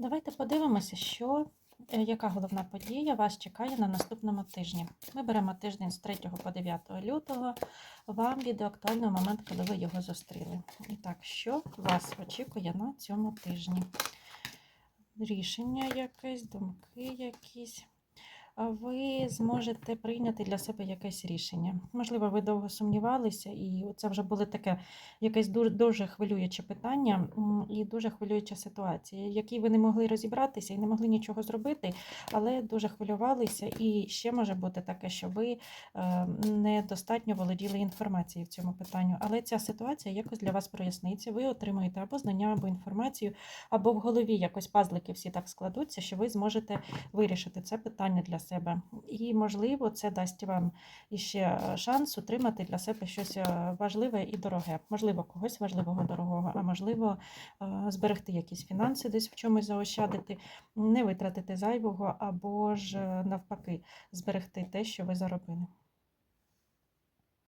Давайте подивимося, що, е, яка головна подія вас чекає на наступному тижні. Ми беремо тиждень з 3 по 9 лютого. Вам відео актуальний момент, коли ви його зустріли. І так, що вас очікує на цьому тижні? Рішення якесь, думки якісь. Ви зможете прийняти для себе якесь рішення. Можливо, ви довго сумнівалися, і це вже було таке якесь дуже, дуже хвилююче питання і дуже хвилююча ситуація, в якій ви не могли розібратися і не могли нічого зробити, але дуже хвилювалися. І ще може бути таке, що ви е, недостатньо володіли інформацією в цьому питанню. Але ця ситуація якось для вас проясниться. Ви отримуєте або знання, або інформацію, або в голові якось пазлики всі так складуться, що ви зможете вирішити це питання для себе. І, можливо, це дасть вам іще шанс отримати для себе щось е, важливе і дороге. Можливо, когось важливого дорогого, а можливо, е, зберегти якісь фінанси, десь в чомусь заощадити, не витратити зайвого, або ж е, навпаки зберегти те, що ви заробили.